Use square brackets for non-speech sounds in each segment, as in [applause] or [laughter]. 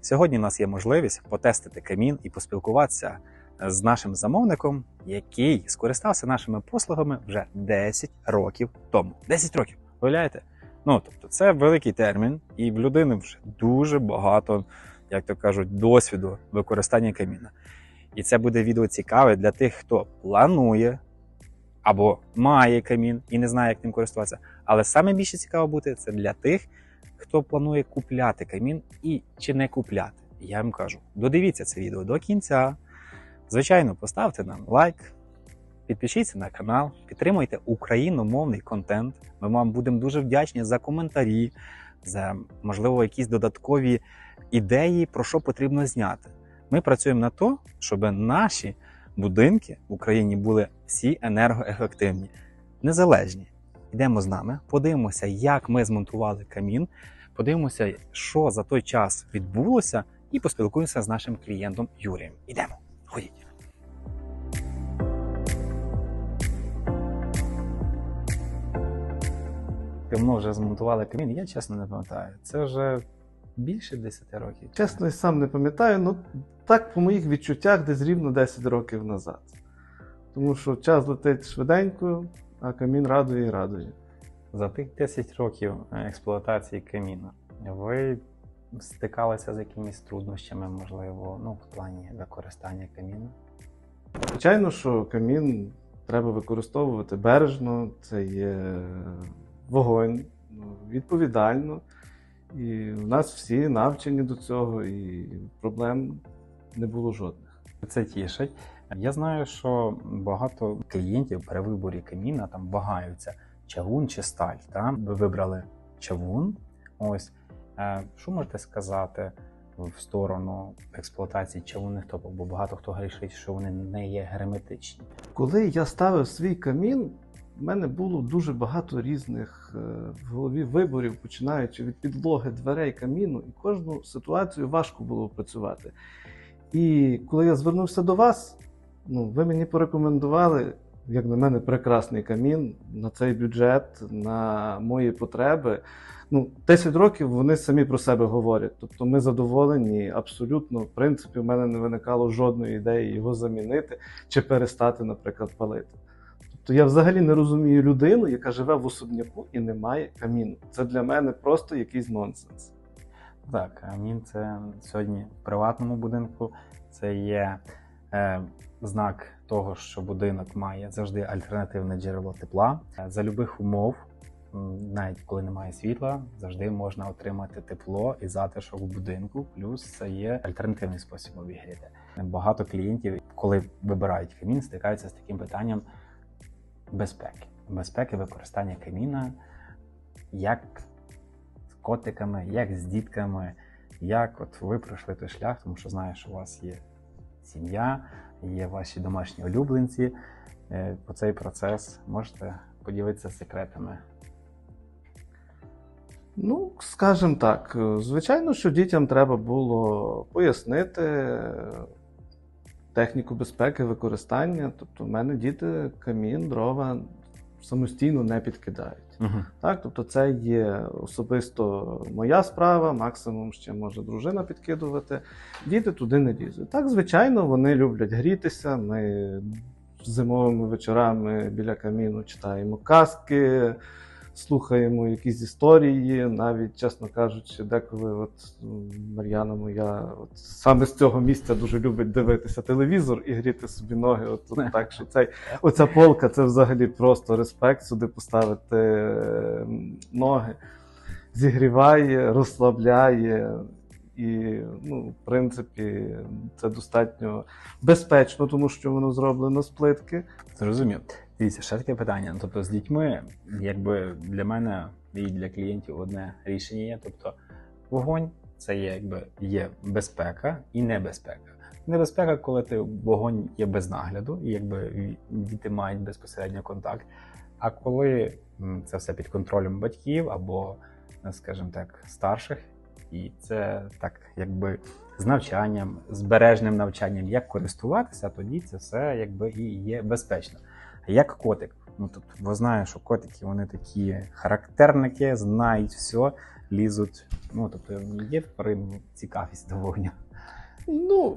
Сьогодні у нас є можливість потестити камін і поспілкуватися з нашим замовником, який скористався нашими послугами вже 10 років тому. 10 років, уявляєте? Ну тобто, це великий термін, і в людини вже дуже багато, як то кажуть, досвіду використання каміна. І це буде відео цікаве для тих, хто планує або має камін і не знає, як ним користуватися. Але саме більше цікаво буде це для тих, хто планує купляти камін і чи не купляти. Я вам кажу, додивіться це відео до кінця. Звичайно, поставте нам лайк, підпишіться на канал, підтримуйте україномовний контент. Ми вам будемо дуже вдячні за коментарі, за можливо якісь додаткові ідеї, про що потрібно зняти. Ми працюємо на то, щоб наші будинки в Україні були всі енергоефективні, незалежні. Йдемо з нами, подивимося, як ми змонтували камін, подивимося, що за той час відбулося, і поспілкуємося з нашим клієнтом Юрієм. Ідемо, ходіть. Давно вже змонтували камін, я чесно не пам'ятаю. Це вже більше 10 років. Чесно, і сам не пам'ятаю, ну так по моїх відчуттях десь рівно 10 років назад. Тому що час летить швиденько, а камін радує і радує. За тих 10 років е, експлуатації каміна ви стикалися з якимись труднощами, можливо, ну, в плані використання каміну? Звичайно, що камін треба використовувати бережно, це є вогонь, ну, відповідально. І в нас всі навчені до цього, і проблем не було жодних. Це тішить. Я знаю, що багато клієнтів при виборі каміна там вагаються чавун чи сталь. Та? Ви вибрали чавун. Ось Е, що можете сказати в сторону експлуатації чавунних топок? Бо багато хто грішить, що вони не є герметичні. Коли я ставив свій камін, в мене було дуже багато різних е, в голові виборів, починаючи від підлоги, дверей, каміну, і кожну ситуацію важко було опрацювати. І коли я звернувся до вас, ну, ви мені порекомендували, як на мене, прекрасний камін на цей бюджет, на мої потреби. Ну, 10 років вони самі про себе говорять. Тобто ми задоволені абсолютно. В принципі, в мене не виникало жодної ідеї його замінити чи перестати, наприклад, палити. Тобто я взагалі не розумію людину, яка живе в особняку і не має каміну. Це для мене просто якийсь нонсенс. Так, камін це сьогодні в приватному будинку. Це є знак того, що будинок має завжди альтернативне джерело тепла за любих умов. Навіть коли немає світла, завжди можна отримати тепло і затишок в будинку. Плюс це є альтернативний спосіб обігріти. Багато клієнтів, коли вибирають камін, стикаються з таким питанням безпеки, безпеки використання каміна, як з котиками, як з дітками, як от ви пройшли той шлях, тому що знаю, що у вас є сім'я, є ваші домашні улюбленці. Е, по цей процес можете поділитися секретами. Ну, скажімо так, звичайно, що дітям треба було пояснити техніку безпеки використання. Тобто, в мене діти камін, дрова самостійно не підкидають. Угу. Так, тобто, це є особисто моя справа, максимум ще може дружина підкидувати. Діти туди не лізуть. Так, звичайно, вони люблять грітися. Ми зимовими вечорами біля каміну читаємо казки слухаємо якісь історії, навіть, чесно кажучи, деколи от Мар'яна моя от саме з цього місця дуже любить дивитися телевізор і гріти собі ноги. От, от [laughs] так що цей оця полка це взагалі просто респект сюди поставити ноги, зігріває, розслабляє. І, ну, в принципі, це достатньо безпечно, тому що воно зроблено з плитки. Зрозумів. Дивіться, ще таке питання. Ну, Тобто, з дітьми, якби для мене і для клієнтів одне рішення є. Тобто, вогонь це є, якби є безпека і небезпека. Небезпека, коли ти вогонь є без нагляду, і якби діти мають безпосередньо контакт. А коли це все під контролем батьків або, скажімо так, старших, і це так, якби з навчанням, збережним навчанням, як користуватися, тоді це все якби і є безпечно. Як котик. Ну тобто, бо знаю, що котики вони такі характерники, знають все. лізуть. Ну, тобто є тварин цікавість до вогню. Ну,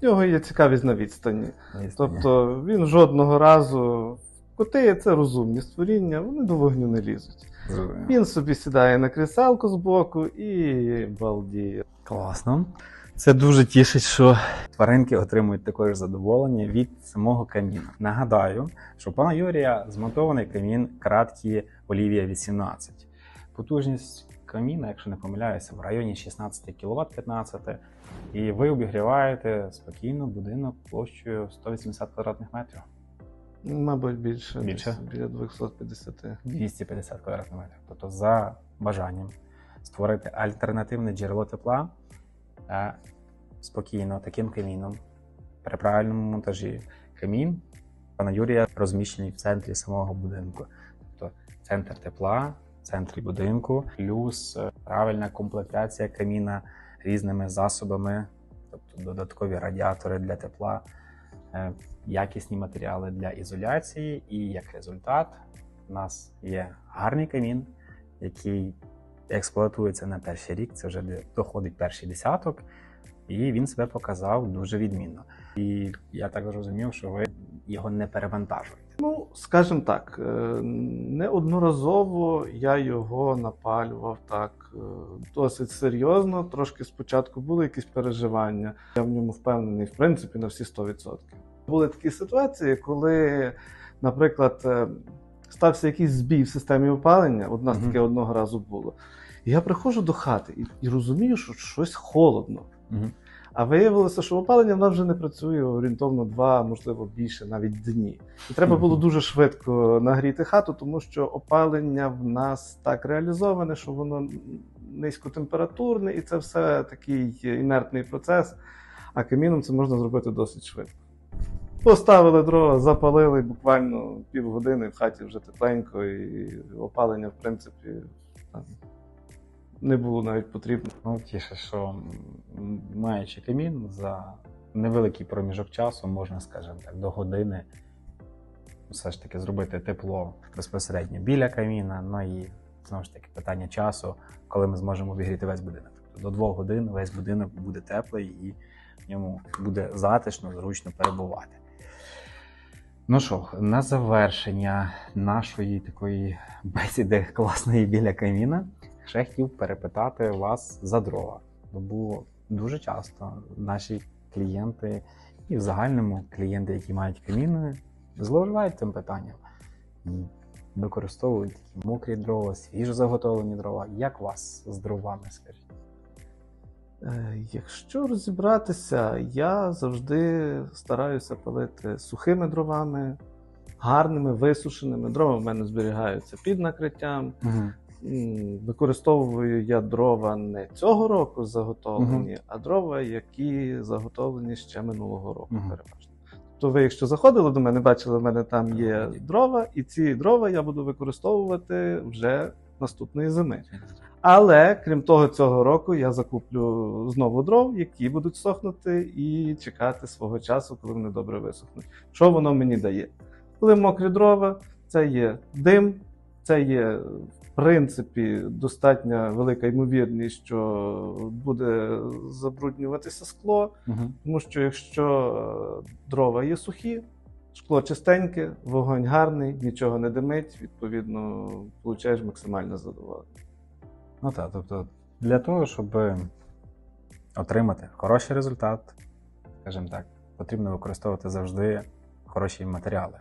в нього є цікавість на відстані. Тобто він жодного разу. Коти це розумні створіння, вони до вогню не лізуть. Зрозуміло. Він собі сідає на кріселку збоку і балдіє. Класно. Це дуже тішить, що тваринки отримують також задоволення від самого каміну. Нагадаю, що у пана Юрія змонтований камін краткі Олівія 18. Потужність каміна, якщо не помиляюся, в районі 16 кВт 15 і ви обігріваєте спокійно будинок площею 180 квадратних метрів. Мабуть, більше. Більше? десь Біля 250. 250 квадратних метрів. Тобто, за бажанням створити альтернативне джерело тепла е, спокійно таким каміном при правильному монтажі. Камін пана Юрія розміщений в центрі самого будинку. Тобто центр тепла, в центрі будинку, плюс е, правильна комплектація каміна різними засобами, тобто додаткові радіатори для тепла, е, якісні матеріали для ізоляції, і як результат у нас є гарний камін, який експлуатується на перший рік. Це вже доходить перший десяток, і він себе показав дуже відмінно. І я так зрозумів, що ви його не перевантажуєте. Ну, скажімо так, е, неодноразово я його напалював так е, досить серйозно. Трошки спочатку були якісь переживання. Я в ньому впевнений, в принципі, на всі 100%. Були такі ситуації, коли, наприклад, е, стався якийсь збій в системі опалення. Нас Мгм. таке одного разу було. І я приходжу до хати і, і розумію, що щось холодно. Угу. А виявилося, що опалення в нас вже не працює орієнтовно два, можливо, більше навіть дні. І треба було дуже швидко нагріти хату, тому що опалення в нас так реалізоване, що воно низькотемпературне, і це все такий інертний процес. А каміном це можна зробити досить швидко. Поставили дрова, запалили буквально півгодини, в хаті вже тепленько, і опалення, в принципі, не було навіть потрібно. Ну, тіше, що маючи камін за невеликий проміжок часу, можна, скажімо так, до години все ж таки зробити тепло безпосередньо біля каміна. Ну і знову ж таки питання часу, коли ми зможемо обігріти весь будинок. Тобто до двох годин весь будинок буде теплий і в ньому буде затишно, зручно перебувати. Ну що, на завершення нашої такої бесіди класної біля каміна ще хотів перепитати вас за дрова. Бо дуже часто наші клієнти і в загальному клієнти, які мають каміни, зловживають цим питанням і використовують такі мокрі дрова, свіжо заготовлені дрова. Як вас з дровами, скажіть? Е, Якщо розібратися, я завжди стараюся палити сухими дровами, гарними, висушеними. Дрова в мене зберігаються під накриттям. М, Використовую я дрова не цього року заготовлені, а дрова, які заготовлені ще минулого року, Мгм. переважно. То ви, якщо заходили до мене, бачили, в мене там є дрова, і ці дрова я буду використовувати вже наступної зими. Але крім того, цього року я закуплю знову дров, які будуть сохнути і чекати свого часу, коли вони добре висохнуть. Що воно мені дає? Коли мокрі дрова, це є дим, це є принципі достатньо велика ймовірність, що буде забруднюватися скло. Угу. Тому що якщо е, дрова є сухі, шкло чистеньке, вогонь гарний, нічого не димить, відповідно, получаєш максимальне задоволення. Ну так, тобто для того, щоб отримати хороший результат, скажімо так, потрібно використовувати завжди хороші матеріали.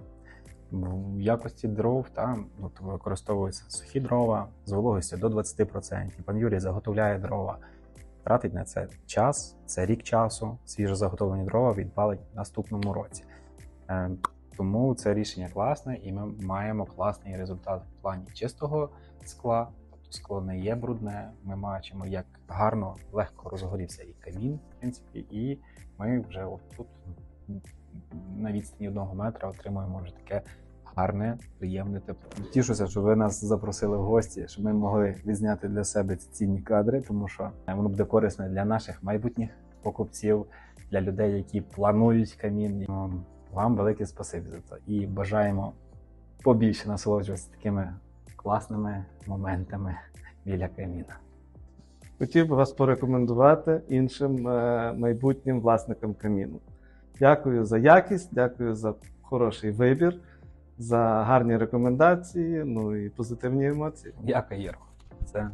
В якості дров там ну, то використовуються сухі дрова з вологістю до 20%. Пан Юрій заготовляє дрова, тратить на це час, це рік часу. Свіжо заготовлені дрова відпалить в наступному році. Е, Тому це рішення класне, і ми маємо класний результат в плані чистого скла. Тобто скло не є брудне. Ми бачимо, як гарно, легко розгорівся і камін, в принципі, і ми вже от тут на відстані одного метра отримуємо вже таке гарне, приємне тепло. Тішуся, що ви нас запросили в гості, щоб ми могли відзняти для себе ці цінні кадри, тому що воно буде корисно для наших майбутніх покупців, для людей, які планують камін. Ну, Вам велике спасибі за це і бажаємо побільше насолоджуватися такими класними моментами біля каміна. хотів би вас порекомендувати іншим е, майбутнім власникам каміну. Дякую за якість, дякую за хороший вибір, за гарні рекомендації, ну і позитивні емоції. Дякую, Єрго. Це